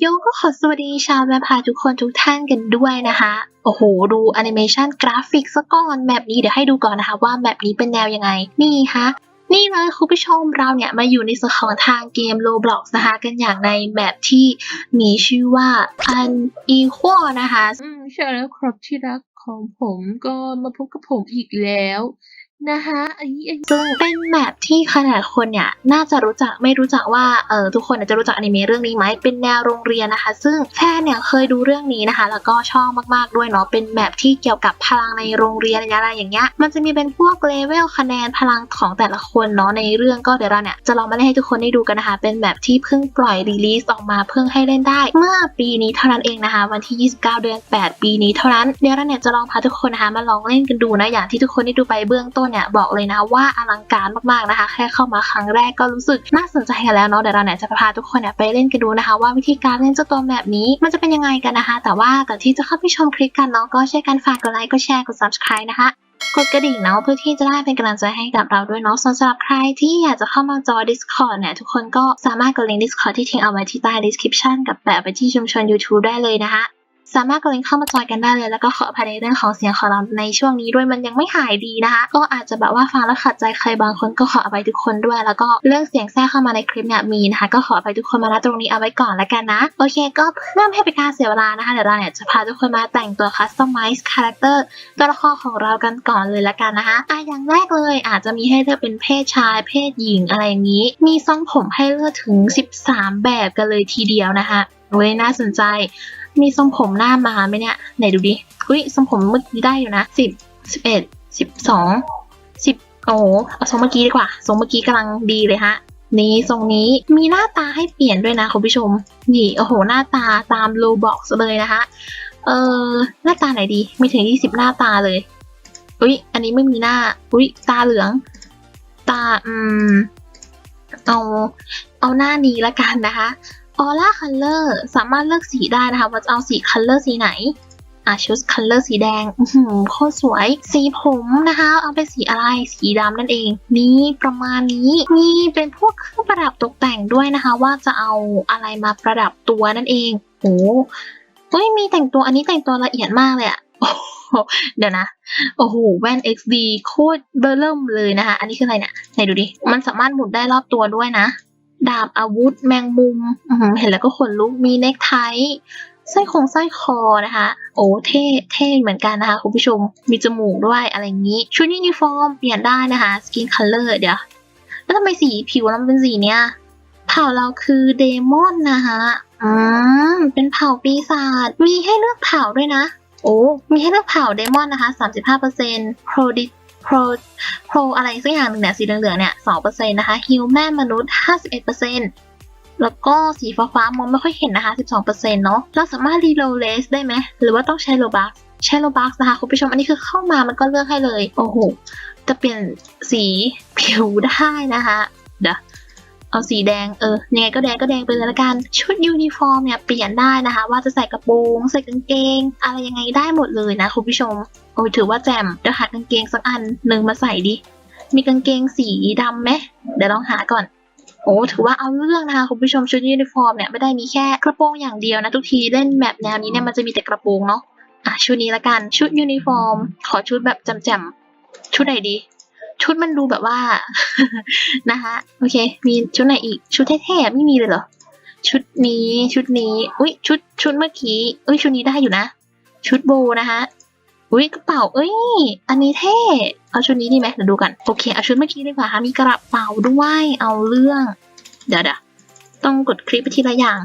โยก็ขอสวัสดีชาวแมไพร์ทุกคนทุกท่านกันด้วยนะคะ โอ้โห ดูแอนิเมชันกราฟิกซะก่อนแบบนี้เดี๋ยวให้ดูก่อนนะคะว่าแบบนี้เป็นแนวยังไง นี่คะนี่เลยคุณผู้ชมเราเนี่ยมาอยู่ในส่วนของทางเกม Roblox นะคะ กันอย่างในแบบที่มีชื่อว่า Unequal นะคะ อืมใช่แล้วครับที่รักของผมก็มาพบกับผมอีกแล้ว นะคะไอ้ไอ้ซึ่งเป็นแบบที่ขนาดคนเนี่ยน่าจะรู้จักไม่รู้จักว่าเออทุกคนอาจจะรู้จักอนิเมะเรื่องนี้ไหมเป็นแนวโรงเรียนนะคะ ซึ่งแฟนเนี่ยเคยดูเรื่องนี้นะคะ แล้วก็ชอบมากๆด้วยเนาะเป็นแบบที่เกี่ยวกับพลังในโรงเรียนอะไรอย่างเงี้ยมันจะมีเป็นพวกเลเวลคะแนนพลังของแต่ละคนเนาะในเรื่องก็เดี๋ยวเราเนี่ยจะลองมาเล่นให้ทุกคนได้ดูกันนะคะเป็นแบบที่เพิ่งปล่อยรีลีสออกมาเพิ่งให้เล่นได้ เมื่อปีนี้เท่านั้นเองนะคะ วันที่ 29 เดือน 8 ปีนี้เท่านั้นเดี๋ยวเราเนี่ยจะลองพาทุกคนนะคะมาลองเล่นกันดูนะอย่างที่ทุกคนได้ดูไปเบื้องต้นเนี่ยบอกเลยนะว่าอลังการมากๆนะคะ แค่เข้ามาครั้งแรกก็รู้สึกน่าสนใจกันแล้วเนาะเดี๋ยวเราเนี่ยจะพาทุกคนเนี่ยไปเล่นกันดูนะคะ ว่าวิธีการเล่นเจ้าตัวแบบนี้ มันจะเป็นยังไงกันนะคะ แต่ว่าก่อนที่จะเข้าไปชมคลิปกันเนาะก็ช่วยกันฝากกดไลค์กดแชร์กด subscribe นะคะกดกระดิ่งเนาะเพื่อที่จะได้เป็นกำลังใจให้กับเราด้วยเนาะส่วนสำหรับใครที่อยากจะเข้ามาจอย Discord เนี่ยทุกคนก็สามารถกดลิงก์ Discord ที่ทิ้งเอาไว้ที่ใต้ description กับแปะไปที่ชุมชน YouTube ได้เลยนะคะ สามารถกดลิงก์เข้ามาจอยกันได้เลย แล้วก็ขออภัยในเรื่องของเสียงของเราในช่วงนี้ด้วยมันยังไม่หายดีนะคะ ก็อาจจะแบบว่าฟังแล้วขัดใจใครบางคนก็ขออภัยทุกคนด้วย แล้วก็เรื่องเสียงแทรกเข้ามาในคลิปเนี่ยมีนะคะ ก็ขออภัยทุกคนมาณตรงนี้เอาไว้ก่อนแล้วกันนะ โอเค ก็เพื่อไม่ให้เป็นการเสียเวลานะคะเดี๋ยวเราเนี่ยจะพาทุกคนมาแต่งตัว customize character ตัวละครของเรากันก่อนเลยละกันนะคะอะอย่างแรกเลยอาจจะมีให้เลือกเป็นเพศชาย เพศหญิงอะไรอย่างนี้ มีทรงผมให้เลือกถึง 13 แบบกันเลยทีเดียวนะคะเว้ยน่าสนใจ มีทรงผมหน้ามาไหมเนี่ยไหนดูดิอุ้ยทรงผมเมื่อกี้ได้อยู่นะสิบสิบเอ็ดสิบสองสิบโอ้โหเอาทรงเมื่อกี้ดีกว่าทรงเมื่อกี้กำลังดีเลยฮะนี้ทรงนี้มีหน้าตาให้เปลี่ยนด้วยนะคุณผู้ชม นี่โอ้โหหน้าตาตามโลบอกเลยนะคะเออหน้าตาไหนดีมีถึงยี่สิบหน้าตาเลยอุ้ยอันนี้ไม่มีหน้าอุ้ยตาเหลือง ตาอืมเอาเอาหน้านี้ละกันนะคะ ออร่าคัลเลอร์สามารถเลือกสีได้นะคะว่าจะเอาสีคัลเลอร์สีไหนอะชุดคัลเลอร์สีแดงโคตรสวย สีผมนะคะ เอาเป็นสีอะไร สีดำนั่นเอง นี่ประมาณนี้ มีเป็นพวกเครื่องประดับตกแต่งด้วยนะคะ ว่าจะเอาอะไรมาประดับตัวนั่นเอง โอ้เฮ้ยมีแต่งตัวอันนี้แต่งตัวละเอียดมากเลยอะเดี๋ยวนะ โอ้โห แว่น XD โคตรเบอร์เริ่มเลยนะคะ อันนี้คืออะไรเนี่ย ไหนดูดิ มันสามารถหมุนได้รอบตัวด้วยนะ ดาบอาวุธ แมงมุมเห็นแล้วก็ขนลุกมีเนคไทสร้อยคงสร้อยคอนะคะ โอ้เท่เท่เหมือนกันนะคะคุณผู้ชมมีจมูกด้วยอะไรอย่างนี้ ชุดยูนิฟอร์มเปลี่ยนได้นะคะสกินคัลเลอร์เดี๋ยว แล้วทำไมสีผิวเราเป็นสีเนี้ยเผ่าเราคือเดมอนนะคะอืมเป็นเผ่าปีศาจมีให้เลือกเผ่าด้วยนะ โอ้มีให้เลือกเผ่าเดมอนนะคะ 35% โปรโปรอะไรสักอย่างหนึ่งเนี่ยสีเหลืองๆเนี่ยสองเปอร์เซ็นต์นะคะหิวแม่มนุษย์ห้าสิบเอ็ดเปอร์เซ็นต์แล้วก็สีฟ้าๆมองไม่ค่อยเห็นนะคะ 12%เนาะเราสามารถรีโหลเลสได้ไหม หรือว่าต้องใช้โลบัคใช้โลบัคนะคะคุณผู้ชม อันนี้คือเข้ามามันก็เลือกให้เลย โอ้โห จะเปลี่ยนสีผิวได้นะคะ เอาสีแดงเออยังไงก็แดงก็แดงไปเลยละกัน ชุดยูนิฟอร์มเนี่ยเปลี่ยนได้นะคะ ว่าจะใส่กระโปรงใส่กางเกง อะไรยังไงได้หมดเลยนะคุณผู้ชมโอ้ยถือว่าแจ่มเดี๋ยวหากางเกงสักอันหนึ่งมาใส่ดิมีกางเกงสีดำไหมเดี๋ยวลองหาก่อนโอ้ถือว่าเอาเรื่องนะคะคุณผู้ชมชุดยูนิฟอร์มเนี่ยไม่ได้มีแค่กระโปรงอย่างเดียวนะทุกทีเล่นแบบแนวนี้เนี่ยมันจะมีแต่กระโปรงเนาะอะชุดนี้ละกันชุดยูนิฟอร์ม ขอชุดแบบแจ่มๆชุดไหนดี ชุดมันดูแบบว่า นะคะโอเค มีชุดไหนอีกชุดเท่ๆไม่มีเลยเหรอ ชุดนี้ชุดนี้ อุ้ยชุดชุดเมื่อกี้อุ้ยชุดนี้ได้อยู่นะ ชุดโบนะคะอุ้ยกระเป๋าเอ้ย อันนี้เท่เอาชุดนี้ดีไหมเดี๋ยวดูกันโอเคเอาชุดเมื่อกี้ดีกว่าค่ะมีกระเป๋าด้วยเอาเรื่อง เดี๋ยวเดี๋ยวต้องกดคลิปไปทีละอย่าง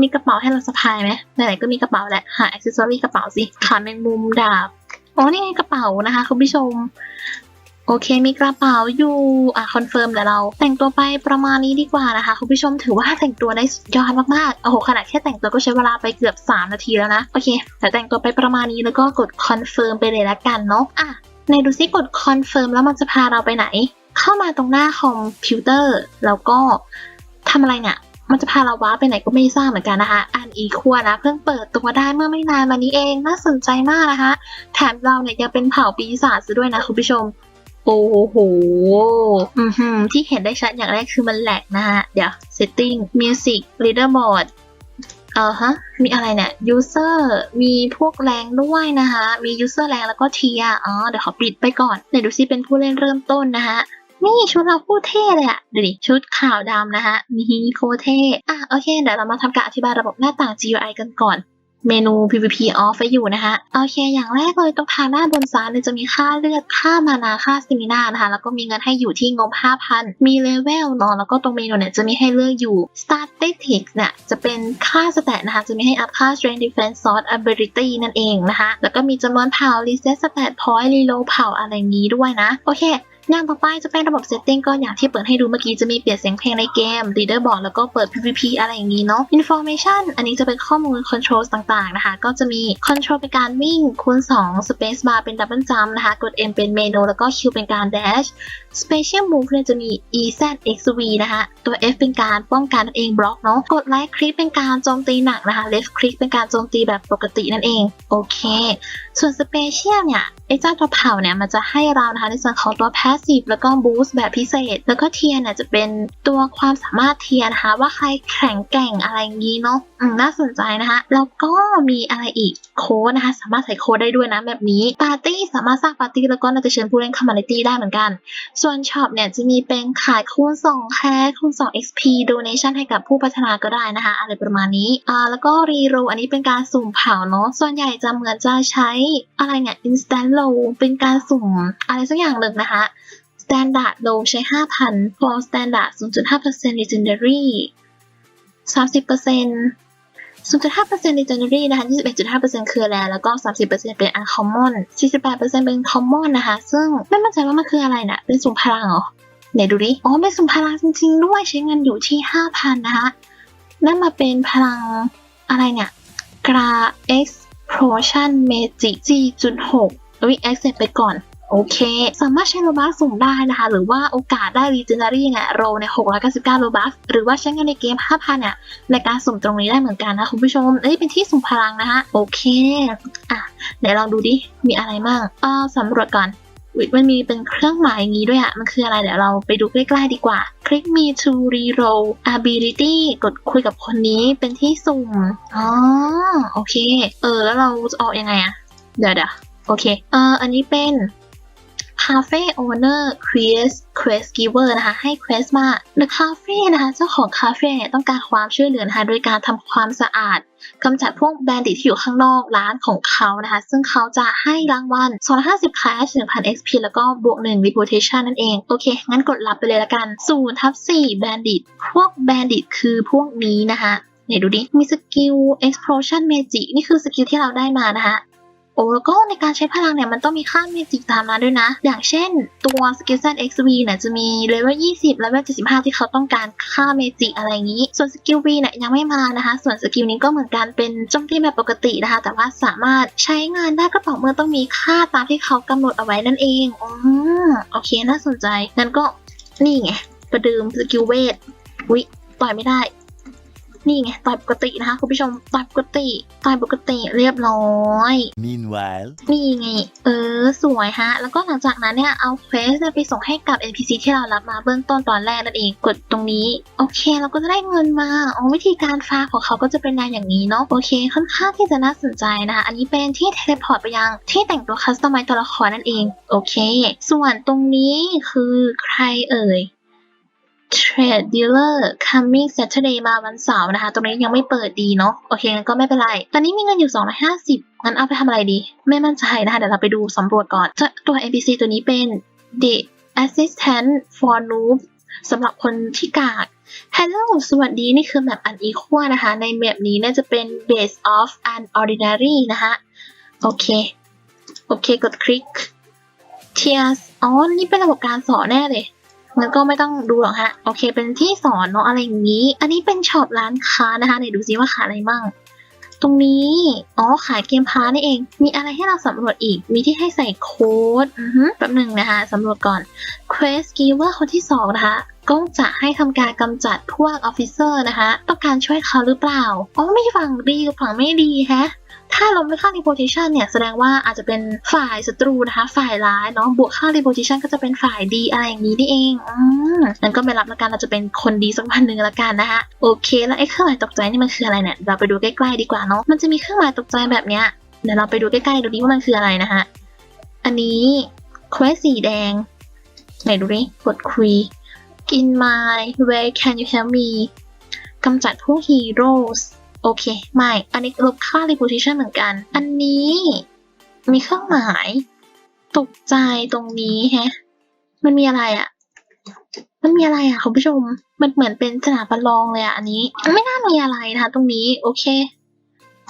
มีกระเป๋าให้เราสะพายไหมไหนๆก็มีกระเป๋าแหละหาอ c เซสซอรี่กระเป๋าสิขาแมงมุมดาบอ๋อนี่ไงกระเป๋านะคะ คุณผู้ชม อเคมีกระเป๋าอยู่อะคอนเฟิร์มเดี๋ยวเรา แต่งตัวไปประมาณนี้ดีกว่านะคะคุณผู้ชมถือว่าแต่งตัวได้สุดยอดมากๆโอ้โหขนาดแค่แต่งตัวก็ใช้เวลาไปเกือบ 3 นาทีแล้วนะโอเคแต่แต่งตัวไปประมาณนี้แล้วก็กดคอนเฟิร์มไปเลยละกันเนาะอะในดูซิกดคอนเฟิร์มแล้วมันจะพาเราไปไหน เข้ามาตรงหน้าคอมพิวเตอร์แล้วก็ทำอะไรเนี่ยมันจะพาเราว้าไปไหนก็ไม่ทราบเหมือนกันนะคะ อันอีคัวนะ เพิ่งเปิดตัวได้เมื่อไม่นานมานี้เอง น่าสนใจมากนะคะ แถมเราเนี่ยยังเป็นเผ่าปีศาจซะด้วยนะคุณผู้ชม โอ้โห อือหือ ที่เห็นได้ชัดอย่างแรกคือมันแหลกนะฮะ เดี๋ยว setting music leaderboard เออฮะ มีอะไรเนี่ย user มีพวกแรงด้วยนะคะ มี user แรงแล้วก็เทียอ๋อ เดี๋ยวขอปิดไปก่อนเดี๋ยวดูซิเป็นผู้เล่นเริ่มต้นนะคะนี่ชุดเราโคตรเท่เลยอะดูดิชุดขาวดำนะคะมีโคตรเท่ อะโอเค เดี๋ยวเรามาทำการอธิบายระบบหน้าต่าง GUI กันก่อน เมนู PVP off ไว้อยู่นะคะ โอเค อย่างแรกเลยตรงทางด้านบนซ้ายเนี่ยจะมีค่าเลือด ค่ามานา ค่าสติมินานะคะ แล้วก็มีเงินให้อยู่ที่งบ 5,000 มีเลเวลเนาะแล้วก็ตรงเมนูเนี่ยจะมีให้เลือกอยู่ statistics เนี่ยจะเป็นค่าสแตทนะคะ จะมีให้อัพค่า strength defense sword ability นั่นเองนะคะ แล้วก็มีจำนวนเผ่า reset stat point reload เผ่าอะไรอย่างนี้ด้วยนะ โอเค อย่างต่อไปจะเป็นระบบ setting ก็อย่างที่เปิดให้ดูเมื่อกี้จะมีเปลี่ยนเสียงเพลงในเกม leader board แล้วก็เปิด PVP อะไรอย่างนี้เนาะ information อันนี้จะเป็นข้อมูล control ต่างๆนะคะ ก็จะมี control เป็นการวิ่งคูณ 2 space bar เป็น double jump นะคะ กด M เป็นเมนูแล้วก็ Q เป็นการ dash special move เนี่ยจะมี E Z X V นะคะตัว F เป็นการป้องกันนั่นเอง block เนาะกด right click เป็นการโจมตีหนักนะคะ left click เป็นการโจมตีแบบปกตินั่นเอง โอเค ส่วน special เนี่ยไอ้เจ้าตัวเผาเนี่ยมันจะให้เรานะคะในส่วนของตัว passive แล้วก็ boost แบบพิเศษ แล้วก็เทียนเนี่ยจะเป็นตัวความสามารถเทียนนะคะ ว่าใครแข็งแกร่งอะไรอย่างนี้เนาะน่าสนใจนะคะ แล้วก็มีอะไรอีกโค้ดนะคะ สามารถใส่โค้ดได้ด้วยนะแบบนี้ปาร์ตี้สามารถสร้างปาร์ตี้แล้วก็น่าจะเชิญผู้เล่นเข้ามาในตี้ได้เหมือนกันส่วนช็อปเนี่ยจะมีเป็นขายคูณ2แคร์คูณ2 XP donation ให้กับผู้พัฒนาก็ได้นะคะ อะไรประมาณนี้อ่าแล้วก็รีโรอันนี้เป็นการสุ่มเผาเนาะส่วนใหญ่จะเหมือนจะใช้อะไรเนี่ย instant low เป็นการสุ่มอะไรสักอย่างหนึ่งนะคะ standard low ใช้ 5,000 for standard 0.5% legendary 30% 0.5% legendary นะคะ 21.5%คือแรแล้วก็ 30%เป็น uncommon 48%เป็น common นะคะ ซึ่งไม่มั่นใจว่ามันคืออะไรนะเป็นสุ่มพลังเหรอไหนดูดิ อ๋อเป็นสุ่มพลังจริงๆ ด้วยใช้เงินอยู่ที่ 5,000 นะคะนั่นมาเป็นพลังอะไรเนี่ยกรา explosion magic 4.6เอ้ย accent ไปก่อน โอเค สามารถใช้โลบัสสุ่มได้นะคะ หรือว่าโอกาสได้ legendary เนี่ยโรเนี่ย699โลบัสหรือว่าใช้เงินในเกม 5,000เนี่ยในการสุ่มตรงนี้ได้เหมือนกันนะคุณผู้ชมเอ้ยเป็นที่สุ่มพลังนะคะโอเคอะเดี๋ยวลองดูดิมีอะไรบ้างเอ่อสำรวจก่อนมันมีเป็นเครื่องหมายอย่างนี้ด้วยอะมันคืออะไร เดี๋ยวเราไปดูใกล้ๆดีกว่า คลิกมี to reroll ability กดคุยกับคนนี้เป็นที่สุ่ม อ๋อ โอเค เออ แล้วเราจะออกยังไงอะเดี๋ยวเดี๋ยวโอเค เออ อันนี้เป็น Cafe Owner Quest Quest Giver นะคะ ให้ Quest มา The Cafe นะคะ เจ้าของคาเฟ่ต้องการความช่วยเหลือนะคะโดยการทำความสะอาดกำจัดพวกแบนดิตที่อยู่ข้างนอกร้านของเขานะคะ ซึ่งเขาจะให้รางวัล 250 cash 1,000 XP แล้วก็บวก 1 reputation นั่นเอง โอเค งั้นกดรับไปเลยละกัน0ทับ4แบนดิตพวกแบนดิตคือพวกนี้นะคะเนี่ยดูดิ มีสกิล explosion magic นี่คือสกิลที่เราได้มานะคะ โอ้แล้วก็ในการใช้พลังเนี่ยมันต้องมีค่าเมจิกตามมาด้วยนะ อย่างเช่นตัวสกิลเซน XV เนี่ยจะมีเลเวล20 เลเวล75 ที่เขาต้องการค่าเมจิกอะไรอย่างนี้ ส่วนสกิล V เนี่ยยังไม่มานะคะ ส่วนสกิลนี้ก็เหมือนกันเป็นโจมตีแบบปกตินะคะ แต่ว่าสามารถใช้งานได้ก็ต่อเมื่อต้องมีค่าตามที่เขากำหนดเอาไว้นั่นเองอ๋อโอเคน่าสนใจงั้นก็นี่ไงประเดิมสกิลเวทอุ๊ยต่อยไม่ได้ นี่ไงต่อยปกตินะคะคุณผู้ชมต่อยปกติต่อยปกติเรียบร้อย Meanwhile, นี่ไง เออ สวยฮะ แล้วก็หลังจากนั้นเนี่ย เอาเควสเนี่ยไปส่งให้กับ NPC ที่เรารับมาเบื้องต้นตอนแรกนั่นเอง กดตรงนี้ โอเค เราก็จะได้เงินมาอ๋อวิธีการฟาร์มของเขาก็จะเป็นงานอย่างนี้เนาะ โอเค ค่อนข้างที่จะน่าสนใจนะคะ อันนี้เป็นที่เทเลพอร์ตไปยัง ที่แต่งตัวคัสตอมไมตัวละครนั่นเอง โอเค ส่วนตรงนี้คือใครเอ่ย Trade Dealer coming Saturday มาวันเสาร์นะคะ ตรงนี้ยังไม่เปิดดีเนาะ โอเคงั้นก็ไม่เป็นไร ตอนนี้มีเงินอยู่ 250 งั้นเอาไปทำอะไรดี ไม่มั่นใจนะคะ เดี๋ยวเราไปดูสำรวจก่อนจะตัว NPC ตัวนี้เป็น The Assistant for Noob สำหรับคนที่กาก Hello สวัสดี นี่คือแมปอันอีควนะคะ ในแมปนี้น่าจะเป็น Base of Unordinary นะคะ โอเค โอเค กดคลิก Tears อ๋อ นี่เป็นระบบการสอนแน่เลย งั้นก็ไม่ต้องดูหรอกฮะ โอเค เป็นที่สอนเนาะอะไรอย่างนี้ อันนี้เป็นช็อปร้านค้านะคะไหนดูซิว่าขายอะไรมั่งตรงนี้ อ๋อ ขายเกมพาร์นี่เอง มีอะไรให้เราสำรวจอีก มีที่ให้ใส่โค้ด อือฮึแป๊บหนึ่งนะคะ สำรวจก่อน Quest Giver คนที่สองนะคะ ก็จะให้ทำการกำจัดพวกออฟฟิเซอร์นะคะ ต้องการช่วยเขาหรือเปล่า อ๋อ ไม่ฝั่งดีกับฝั่งไม่ดีแฮะ ถ้าล้มด้วยค่า reputation เนี่ยแสดงว่าอาจจะเป็นฝ่ายศัตรูนะคะ ฝ่ายร้ายเนาะบวกค่า reputation ก็จะเป็นฝ่ายดีอะไรอย่างนี้นี่เองอืมงั้นก็ไม่รับละกันเราจะเป็นคนดีสักวันหนึ่งละกันนะคะโอเค แล้วไอ้เครื่องหมายตกใจนี่มันคืออะไรเนี่ยเราไปดูใกล้ๆดีกว่าเนาะมันจะมีเครื่องหมายตกใจแบบเนี้ยเดี๋ยวเราไปดูใกล้ๆดูดิว่ามันคืออะไรนะคะอันนี้เควสสีแดงไหนดูดิกดคุย in my where can you help me กำจัดพวก heroes โโอเค ไม่ อันนี้ลบค่า reputation เหมือนกัน อันนี้มีเครื่องหมาย ตกใจตรงนี้แฮะ มันมีอะไรอะมันมีอะไรอะคุณผู้ชม มันเหมือนเป็นสนามประลองเลยอะอันนี้ ไม่น่ามีอะไรนะคะตรงนี้ โอเค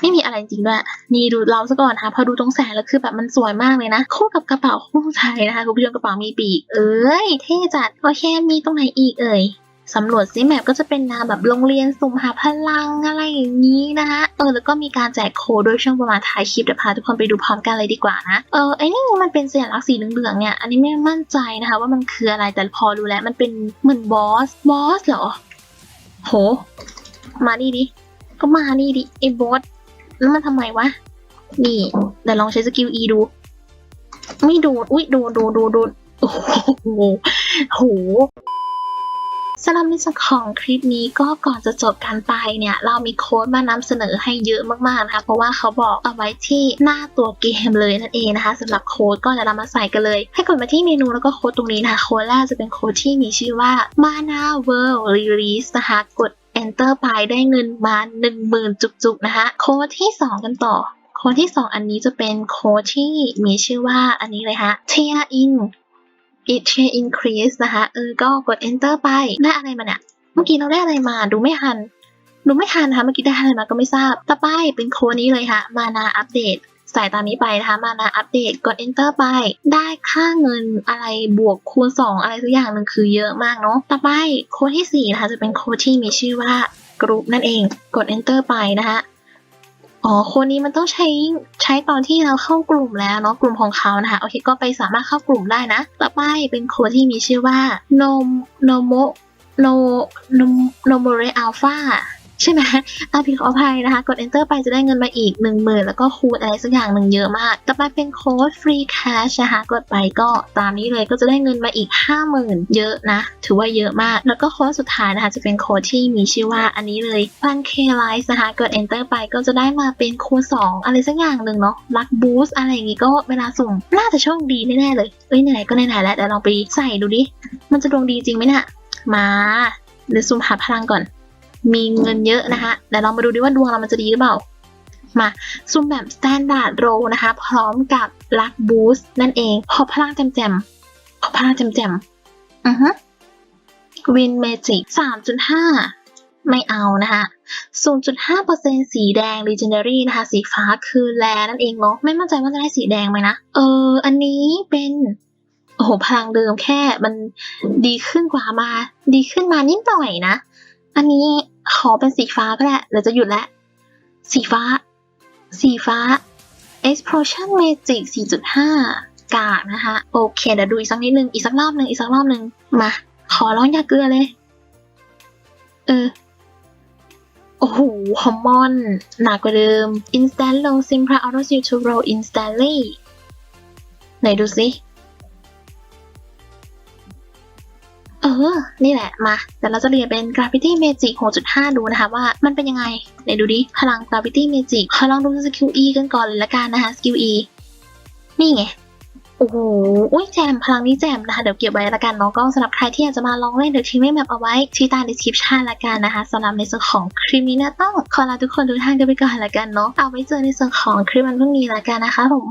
ไม่มีอะไรจริงด้วย นี่ดูเราซะก่อนค่ะ พอดูตรงแสงแล้วคือแบบมันสวยมากเลยนะ คู่กับกระเป๋าคู่ใจนะคะคุณผู้ชมกระเป๋ามีปีก เอ้ย เท่จัด โอเค มีตรงไหนอีกเอ่ย สำรวจซิแมปก็จะเป็นนวแบบโรงเรียนสุ่มหาพลังอะไรอย่างนี้นะคะเออแล้วก็มีการแจกโค้ดด้วยช่วงประมาณท้ายคลิปเดี๋ยวพาทุกคนไปดูพร้อมกันเลยดีกว่านะเออไอ้นี่มันเป็นสัญลักษณ์สีเหลืองๆเนี่ยอันนี้ไม่มั่นใจนะคะว่ามันคืออะไรแต่พอดูแล้วมันเป็นเหมือนบอสบอสเหรอโห มานี่ดิก็มานี่ดิไอ้บอสแล้วมันทำไมวะนี่เดี๋ยวลองใช้สกิล E ดู ไม่โดน อุ้ยโดนโดนโดนโดนโอ้โหโห สำหรับในส่วนของคลิปนี้ก็ก่อนจะจบการไปเนี่ยเรามีโค้ดมานำเสนอให้เยอะมากๆนะคะเพราะว่าเขาบอกเอาไว้ที่หน้าตัวเกมเลยนั่นเองนะคะสำหรับโค้ดก็จะนำมาใส่กันเลย ให้กดมาที่เมนูแล้วก็โค้ดตรงนี้นะคะโค้ดแรกจะเป็นโค้ดที่มีชื่อว่า Mana World Release นะคะกด enter ไปได้เงินมา 10,000 จุกๆนะคะโค้ดที่ 2 กันต่อ โค้ดที่ 2 อันนี้จะเป็นโค้ดที่มีชื่อว่าอันนี้เลยฮะ tear in it tear increase นะคะ เออ ก็กด enter ไปได้อะไรมาเนี่ย เมื่อกี้เราได้อะไรมา ดูไม่ทัน ดูไม่ทันนะคะ เมื่อกี้ได้อะไรมาก็ไม่ทราบ ต่อไปเป็นโค้ดนี้เลยค่ะ มานาอัปเดตใส่ตามนี้ไปนะคะ มานาอัปเดต กด enter ไป ได้ค่าเงินอะไรบวกคูณ 2 อะไรสักอย่างหนึ่งคือเยอะมากเนาะ ต่อไปโค้ดที่ 4 นะคะ จะเป็นโค้ดที่มีชื่อว่ากรุ๊ปนั่นเอง กด enter ไปนะคะ อ๋อโค้ดนี้มันต้องใช้ใช้ตอนที่เราเข้ากลุ่มแล้วเนาะกลุ่มของเขานะคะโอเคก็ไปสามารถเข้ากลุ่มได้นะ ต่อไปเป็นโค้ดที่มีชื่อว่าโนมโนโมโนโนโมเรอัลฟา ใช่ไหมอาผิขออภัยนะคะ กด enter ไปจะได้เงินมาอีก 1 0,000 แล้วก็คูณอะไรสักอย่างหนึ่งเยอะมาก ต่อไปเป็นโค้ด free cash นะคะกดไปก็ตามนี้เลยก็จะได้เงินมาอีก 50,000 เยอะนะ ถือว่าเยอะมาก แล้วก็โค้ดสุดท้ายนะคะ จะเป็นโค้ดที่มีชื่อว่าอันนี้เลย fun k l i f e นะคะ กด enter ไปก็จะได้มาเป็นคูณ 2 อะไรสักอย่างหนึ่งเนาะ luck boost อะไรอย่างงี้ก็เวลาสุ่มน่าจะโชคดีแน่ๆเลยเอ้ยไหนๆก็ไหนๆแล้วเดี๋ยวลองไปใส่ดูดิมันจะดวงดีจริงไหมเนี่ยมาเดี๋ยวสุ่มหาพลังก่อน มีเงินเยอะนะคะเดี๋ยวเรามาดูดิว่าดวงเรามันจะดีหรือเปล่า มาซุ่มแบบ standard roll นะคะ พร้อมกับ luck boost นั่นเอง พอพลังแจมๆพอพลังแจมๆอือฮึ win magic 3.5ไม่เอานะคะ0.5%สีแดง legendary นะคะ สีฟ้าคือแลนั่นเองเนาะ ไม่มั่นใจว่าจะได้สีแดงไหมนะ เออ อันนี้เป็น โอ้โห พลังเดิมแค่มันดีขึ้นกว่ามา ดีขึ้นมานิดหน่อยนะ อันนี้ขอเป็นสีฟ้าก็ได้เดี๋ยวจะหยุดแล้ว สีฟ้า สีฟ้า explosion magic 4.5 กากนะคะ โอเค เดี๋ยวดูอีกสักนิดนึง อีกสักรอบหนึ่งอีกสักรอบหนึ่งมา ขอร้องอย่าเกลือเลย เออ โอ้โหฮอมมอน หนักกว่าเดิม instant low simpra auto seal to roll instantly ไหนดูสิ ออ นี่แหละ มา แต่เราจะเรียนเป็น Gravity Magic 6.5 ดูนะคะว่ามันเป็นยังไงไหนดูดิ พลัง Gravity Magic ขอลองดูสกิล E กันก่อนเลยละกันนะคะ สกิล E นี่ไง โอ้โหอุ้ยแจม พลังนี้แจมนะคะ เดี๋ยวเก็บไว้ละกันเนาะก็สำหรับใครที่อยากจะมาลองเล่นเดี๋ยวทิ้งไว้แมปเอาไว้ที่ใต้ description ละกันนะคะสำหรับในส่วนของคลิปนี้นะต้องขอลาทุกคนทุกท่านกันไปก่อนละกันเนาะ เอาไว้เจอในส่วนของคลิปวันพรุ่งนี้ละกันนะคะผม